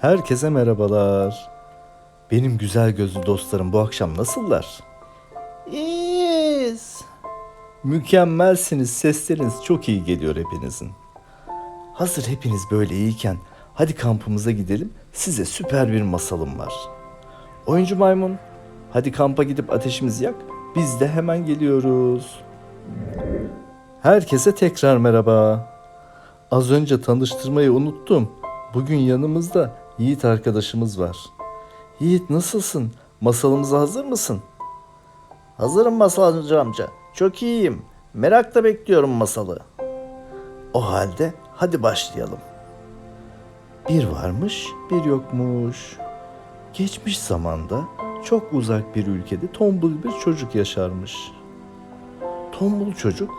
Herkese merhabalar. Benim güzel gözlü dostlarım bu akşam nasıllar? İyiyiz. Mükemmelsiniz. Sesleriniz çok iyi geliyor hepinizin. Hazır hepiniz böyle iyiyken hadi kampımıza gidelim. Size süper bir masalım var. Oyuncu maymun, hadi kampa gidip ateşimizi yak. Biz de hemen geliyoruz. Herkese tekrar merhaba. Az önce tanıştırmayı unuttum. Bugün yanımızda Yiğit arkadaşımız var. Yiğit nasılsın? Masalımıza hazır mısın? Hazırım masalcı amca. Çok iyiyim. Merakla bekliyorum masalı. O halde hadi başlayalım. Bir varmış, bir yokmuş. Geçmiş zamanda çok uzak bir ülkede tombul bir çocuk yaşarmış. Tombul çocuk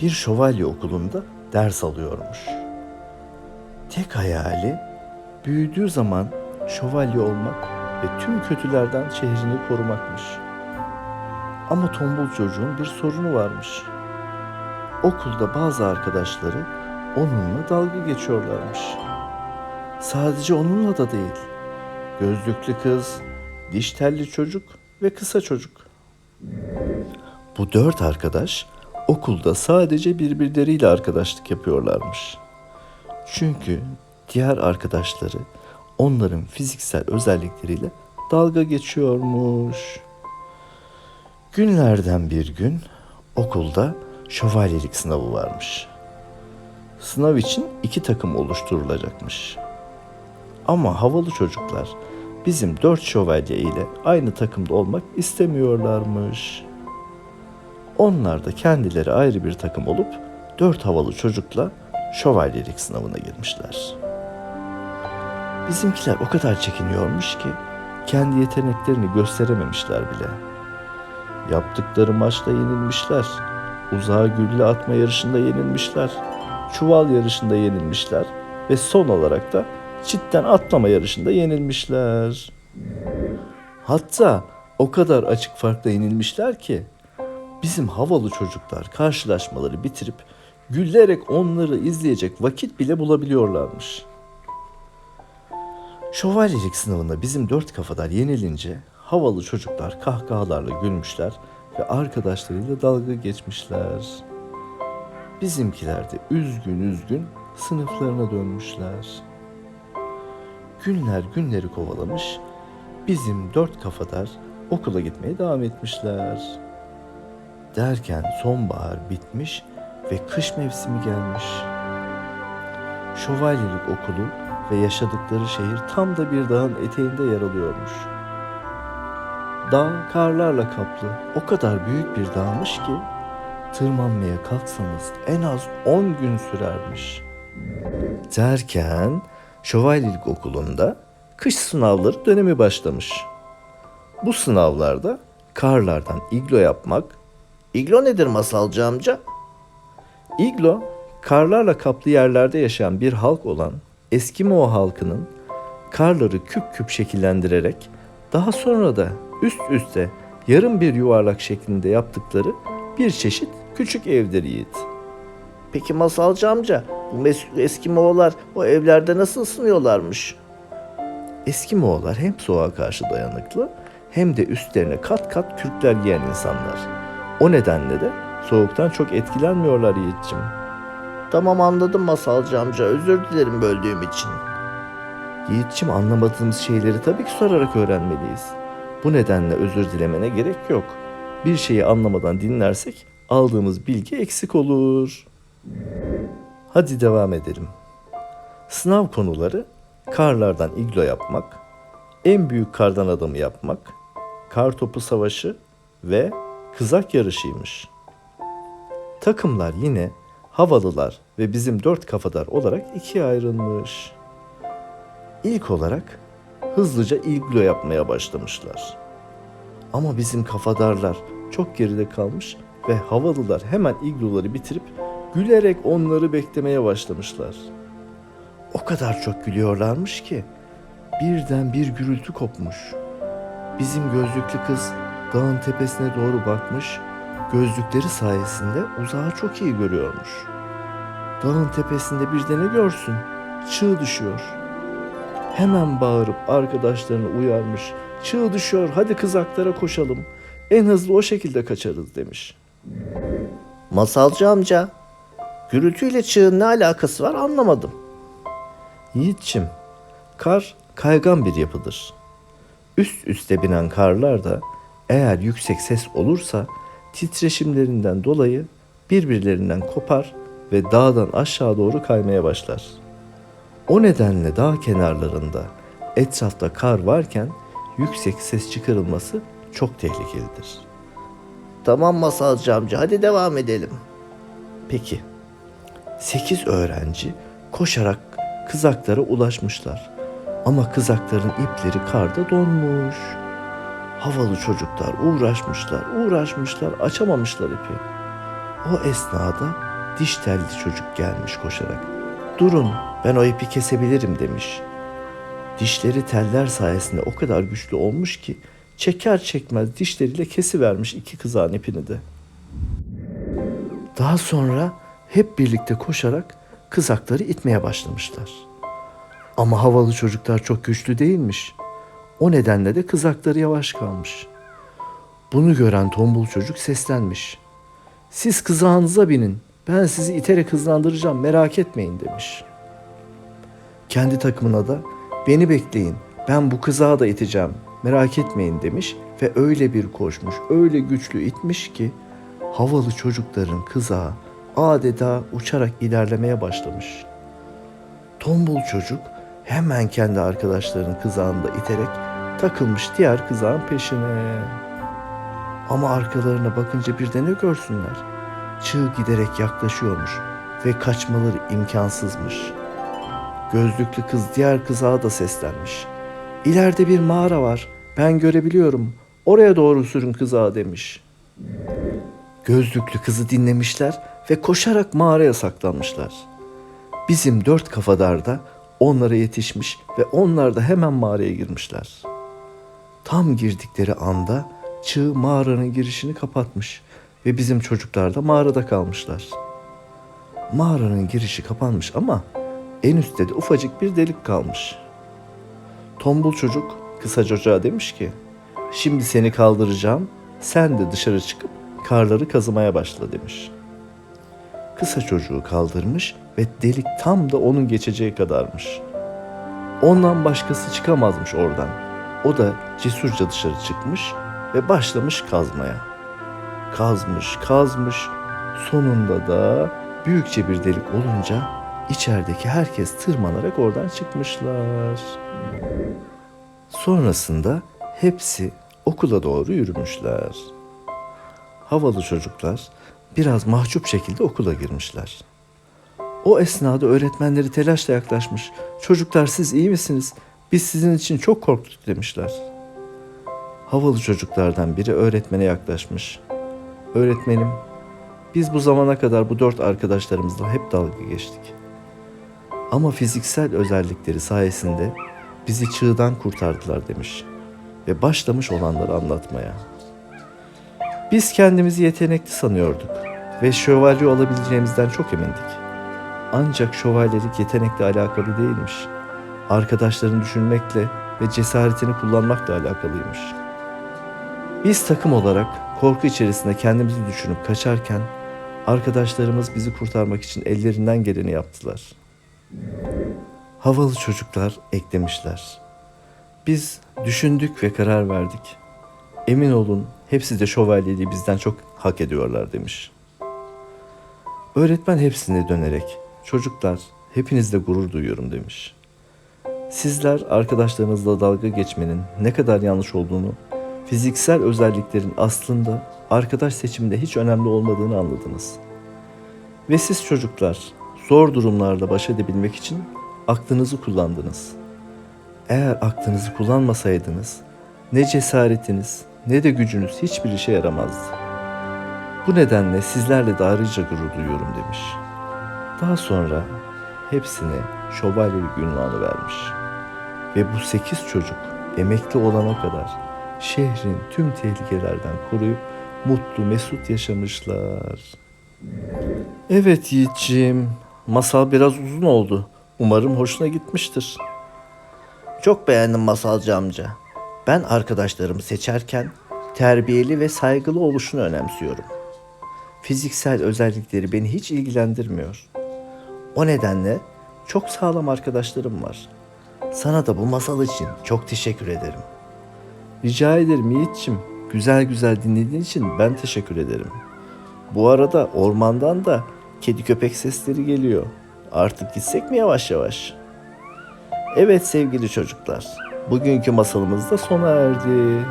bir şövalye okulunda ders alıyormuş. Tek hayali büyüdüğü zaman şövalye olmak ve tüm kötülerden şehrini korumakmış. Ama tombul çocuğun bir sorunu varmış. Okulda bazı arkadaşları onunla dalga geçiyorlarmış. Sadece onunla da değil. Gözlüklü kız, diş telli çocuk ve kısa çocuk. Bu dört arkadaş okulda sadece birbirleriyle arkadaşlık yapıyorlarmış. Çünkü diğer arkadaşları onların fiziksel özellikleriyle dalga geçiyormuş. Günlerden bir gün okulda şövalyelik sınavı varmış. Sınav için iki takım oluşturulacakmış. Ama havalı çocuklar bizim dört şövalye ile aynı takımda olmak istemiyorlarmış. Onlar da kendileri ayrı bir takım olup dört havalı çocukla şövalyelik sınavına girmişler. Bizimkiler o kadar çekiniyormuş ki kendi yeteneklerini gösterememişler bile. Yaptıkları maçta yenilmişler. Uzağa gülle atma yarışında yenilmişler. Çuval yarışında yenilmişler. Ve son olarak da çitten atlama yarışında yenilmişler. Hatta o kadar açık farkla yenilmişler ki bizim havalı çocuklar karşılaşmaları bitirip gülerek onları izleyecek vakit bile bulabiliyorlarmış. Şövalyelik sınavında bizim dört kafalar yenilince havalı çocuklar kahkahalarla gülmüşler ve arkadaşlarıyla dalga geçmişler. Bizimkiler de üzgün üzgün sınıflarına dönmüşler. Günler günleri kovalamış, bizim dört kafadar okula gitmeye devam etmişler. Derken sonbahar bitmiş ve kış mevsimi gelmiş. Şövalyelik okulu ve yaşadıkları şehir tam da bir dağın eteğinde yer alıyormuş. Dağ karlarla kaplı, o kadar büyük bir dağmış ki tırmanmaya kalksanız en az 10 gün sürermiş. Derken şövalyelik okulunda kış sınavları dönemi başlamış. Bu sınavlarda karlardan iglo yapmak, iglo nedir masalcı amca? İglo, karlarla kaplı yerlerde yaşayan bir halk olan Eskimo halkının karları küp küp şekillendirerek daha sonra da üst üste yarım bir yuvarlak şeklinde yaptıkları bir çeşit küçük evdir Yiğit. Peki masalcı amca bu Eskimoğullar o evlerde nasıl ısınıyorlarmış? Eskimoğullar hem soğuğa karşı dayanıklı hem de üstlerine kat kat kürkler giyen insanlar. O nedenle de soğuktan çok etkilenmiyorlar Yiğit'ciğim. Tamam anladım masalcı amca. Özür dilerim böldüğüm için. Yiğit'ciğim anlamadığımız şeyleri tabii ki sorarak öğrenmeliyiz. Bu nedenle özür dilemene gerek yok. Bir şeyi anlamadan dinlersek aldığımız bilgi eksik olur. Hadi devam edelim. Sınav konuları karlardan iglo yapmak, en büyük kardan adamı yapmak, kar topu savaşı ve kızak yarışıymış. Takımlar yine havalılar ve bizim dört kafadar olarak ikiye ayrılmış. İlk olarak hızlıca iglo yapmaya başlamışlar. Ama bizim kafadarlar çok geride kalmış ve havalılar hemen igloları bitirip gülerek onları beklemeye başlamışlar. O kadar çok gülüyorlarmış ki birden bir gürültü kopmuş. Bizim gözlüklü kız dağın tepesine doğru bakmış, gözlükleri sayesinde uzağı çok iyi görüyormuş. Dağın tepesinde bir de ne görsün? Çığ düşüyor. hemen bağırıp arkadaşlarını uyarmış. Çığ düşüyor hadi kızaklara koşalım. En hızlı o şekilde kaçarız demiş. Masalcı amca, gürültüyle çığın ne alakası var anlamadım. Yiğitçim, kar kaygan bir yapıdır. Üst üste binen karlar da eğer yüksek ses olursa titreşimlerinden dolayı birbirlerinden kopar ve dağdan aşağı doğru kaymaya başlar. O nedenle dağ kenarlarında etrafta kar varken yüksek ses çıkarılması çok tehlikelidir. Tamam masalcı amca hadi devam edelim. Peki. Sekiz öğrenci koşarak kızaklara ulaşmışlar. Ama kızakların ipleri karda donmuş. Havalı çocuklar uğraşmışlar, uğraşmışlar, açamamışlar ipi. O esnada diş telli çocuk gelmiş koşarak. Durun, ben o ipi kesebilirim demiş. Dişleri teller sayesinde o kadar güçlü olmuş ki çeker çekmez dişleriyle kesivermiş iki kızağın ipini de. Daha sonra hep birlikte koşarak kızakları itmeye başlamışlar. Ama havalı çocuklar çok güçlü değilmiş. O nedenle de kızakları yavaş kalmış. Bunu gören tombul çocuk seslenmiş. Siz kızağınıza binin. Ben sizi iterek hızlandıracağım merak etmeyin demiş. Kendi takımına da beni bekleyin. Ben bu kızağı da iteceğim. Merak etmeyin demiş ve öyle bir koşmuş, öyle güçlü itmiş ki havalı çocukların kızağı adeta uçarak ilerlemeye başlamış. Tombul çocuk hemen kendi arkadaşlarının kızağını da iterek takılmış diğer kızağın peşine. Ama arkalarına bakınca bir de ne görsünler? Çığ giderek yaklaşıyormuş ve kaçmaları imkansızmış. Gözlüklü kız diğer kızağa da seslenmiş. İleride bir mağara var. Ben görebiliyorum. Oraya doğru sürün kızağı demiş. Gözlüklü kızı dinlemişler ve koşarak mağaraya saklanmışlar. Bizim dört kafadar da onlara yetişmiş ve onlar da hemen mağaraya girmişler. Tam girdikleri anda çığ mağaranın girişini kapatmış ve bizim çocuklar da mağarada kalmışlar. Mağaranın girişi kapanmış ama en üstte de ufacık bir delik kalmış. Tombul çocuk kısa çocuğa demiş ki, şimdi seni kaldıracağım, sen de dışarı çıkıp karları kazımaya başla demiş. Kısa çocuğu kaldırmış ve delik tam da onun geçeceği kadarmış. Ondan başkası çıkamazmış oradan. O da cesurca dışarı çıkmış ve başlamış kazmaya. Kazmış, kazmış. Sonunda da büyükçe bir delik olunca içerideki herkes tırmanarak oradan çıkmışlar. Sonrasında hepsi okula doğru yürümüşler. Havalı çocuklar biraz mahcup şekilde okula girmişler. O esnada öğretmenleri telaşla yaklaşmış. Çocuklar siz iyi misiniz? Biz sizin için çok korktuk demişler. Havalı çocuklardan biri öğretmene yaklaşmış. Öğretmenim, biz bu zamana kadar bu dört arkadaşlarımızla hep dalga geçtik. Ama fiziksel özellikleri sayesinde bizi çığdan kurtardılar demiş ve başlamış olanları anlatmaya. Biz kendimizi yetenekli sanıyorduk ve şövalye olabileceğimizden çok emindik. Ancak şövalyelik yetenekle alakalı değilmiş. Arkadaşlarını düşünmekle ve cesaretini kullanmakla alakalıymış. Biz takım olarak korku içerisinde kendimizi düşünüp kaçarken arkadaşlarımız bizi kurtarmak için ellerinden geleni yaptılar. Havalı çocuklar eklemişler. Biz düşündük ve karar verdik. Emin olun hepsi de şövalyeliği bizden çok hak ediyorlar demiş. Öğretmen hepsine dönerek çocuklar hepinizle gurur duyuyorum demiş. Sizler arkadaşlarınızla dalga geçmenin ne kadar yanlış olduğunu, fiziksel özelliklerin aslında arkadaş seçiminde hiç önemli olmadığını anladınız. Ve siz çocuklar zor durumlarla baş edebilmek için aklınızı kullandınız. Eğer aklınızı kullanmasaydınız ne cesaretiniz ne de gücünüz hiçbir işe yaramazdı. Bu nedenle sizlerle de ayrıca gurur duyuyorum demiş. Daha sonra hepsine şövalyelik ünvanı vermiş. Ve bu sekiz çocuk emekli olana kadar şehrin tüm tehlikelerden koruyup mutlu mesut yaşamışlar. Evet Yiğitciğim, masal biraz uzun oldu. Umarım hoşuna gitmiştir. Çok beğendim masalcı amca. Ben arkadaşlarımı seçerken terbiyeli ve saygılı oluşunu önemsiyorum. Fiziksel özellikleri beni hiç ilgilendirmiyor. O nedenle çok sağlam arkadaşlarım var. Sana da bu masal için çok teşekkür ederim. Rica ederim Yiğit'ciğim. Güzel güzel dinlediğin için ben teşekkür ederim. Bu arada ormandan da kedi köpek sesleri geliyor. Artık gitsek mi yavaş yavaş? Evet sevgili çocuklar. Bugünkü masalımız da sona erdi.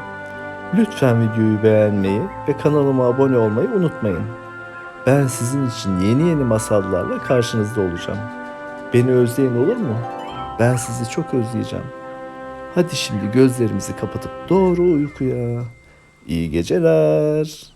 Lütfen videoyu beğenmeyi ve kanalıma abone olmayı unutmayın. Ben sizin için yeni yeni masallarla karşınızda olacağım. Beni özleyin olur mu? Ben sizi çok özleyeceğim. Hadi şimdi gözlerimizi kapatıp doğru uykuya. İyi geceler.